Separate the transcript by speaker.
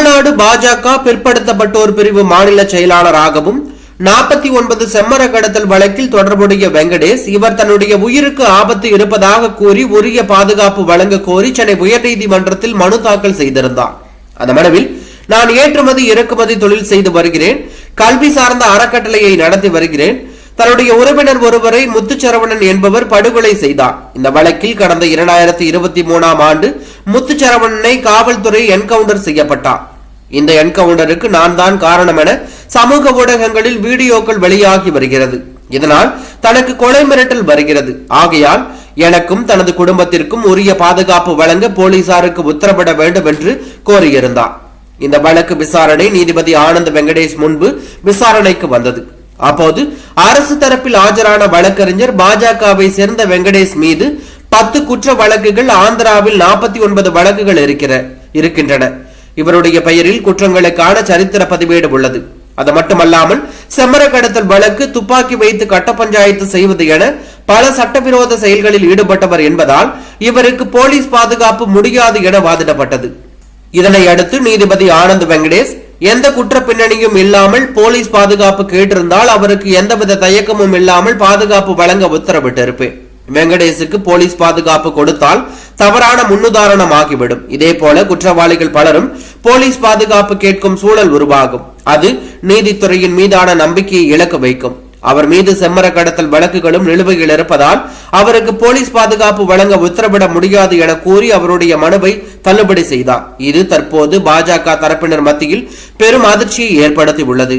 Speaker 1: தமிழ்நாடு பாஜக பிற்படுத்தப்பட்டோர் பிரிவு மாநில செயலாளராகவும் நாற்பத்தி ஒன்பது செம்மர கடத்தல் வழக்கில் தொடர்புடைய வெங்கடேஷ் இவர் தன்னுடைய உயிருக்கு ஆபத்து இருப்பதாக கூறி உரிய பாதுகாப்பு வழங்க கோரி சென்னை உயர்நீதிமன்றத்தில் மனு தாக்கல் செய்திருந்தார். அந்த மனுவில் நான் ஏற்றுமதி இறக்குமதி தொழில் செய்து வருகிறேன். கல்வி சார்ந்த அறக்கட்டளையை நடத்தி வருகிறேன். தன்னுடைய உறவினர் ஒருவரை முத்துச்சரவணன் என்பவர் படுகொலை செய்தார். இந்த வழக்கில் கடந்த இரண்டாயிரத்தி இருபத்தி மூணாம் ஆண்டு முத்துச்சரவணனை காவல்துறை என்கவுண்டர் செய்யப்பட்டார் இந்த என்கவுண்டருக்கு நான் தான் காரணம் என சமூக ஊடகங்களில் வீடியோக்கள் வெளியாகி வருகிறது. இதனால் தனக்கு கொலை மிரட்டல் வருகிறது. ஆகையால் எனக்கும் தனது குடும்பத்திற்கும் உரிய பாதுகாப்பு வழங்க போலீசாருக்கு உத்தரவிட வேண்டும் என்று கோரியிருந்தார் இந்த வழக்கு விசாரணை நீதிபதி ஆனந்த் வெங்கடேஷ் முன்பு விசாரணைக்கு வந்தது. அப்போது அரசு தரப்பில் ஆஜரான வழக்கறிஞர் பாஜகவை சேர்ந்த வெங்கடேஷ் மீது பத்து குற்ற வழக்குகள் ஆந்திராவில் நாற்பத்தி ஒன்பது வழக்குகள் இருக்கிற இருக்கின்றன. இவருடைய பெயரில் குற்றங்களுக்கான சரித்திர பதிவேடு உள்ளது. அது மட்டுமல்லாமல் செம்மர கடத்தல் வழக்கு துப்பாக்கி வைத்து கட்ட பஞ்சாயத்து செய்வது என பல சட்டவிரோத செயல்களில் ஈடுபட்டவர் என்பதால் இவருக்கு போலீஸ் பாதுகாப்பு முடியாது என வாதிடப்பட்டது. இதனை அடுத்து நீதிபதி ஆனந்த் வெங்கடேஷ் எந்த குற்ற பின்னணியும் இல்லாமல் போலீஸ் பாதுகாப்பு கேட்டிருந்தால் அவருக்கு எந்தவித தயக்கமும் இல்லாமல் பாதுகாப்பு வழங்க உத்தரவிட்டிருப்பேன். வெங்கடேஷுக்கு போலீஸ் பாதுகாப்பு கொடுத்தால் தவறான முன்னுதாரணம் ஆகிவிடும் இதே போல குற்றவாளிகள் பலரும் போலீஸ் பாதுகாப்பு கேட்கும் சூழல் உருவாகும். அது நீதித்துறையின் மீதான நம்பிக்கையை இழக்க வைக்கும். அவர் மீது செம்மர கடத்தல் வழக்குகளும் நிலுவையில் இருப்பதால் அவருக்கு போலீஸ் பாதுகாப்பு வழங்க உத்தரவிட முடியாது என கூறி அவருடைய மனுவை தள்ளுபடி செய்தார். இது தற்போது பாஜக தரப்பினர் மத்தியில் பெரும் அதிர்ச்சியை ஏற்படுத்தி உள்ளது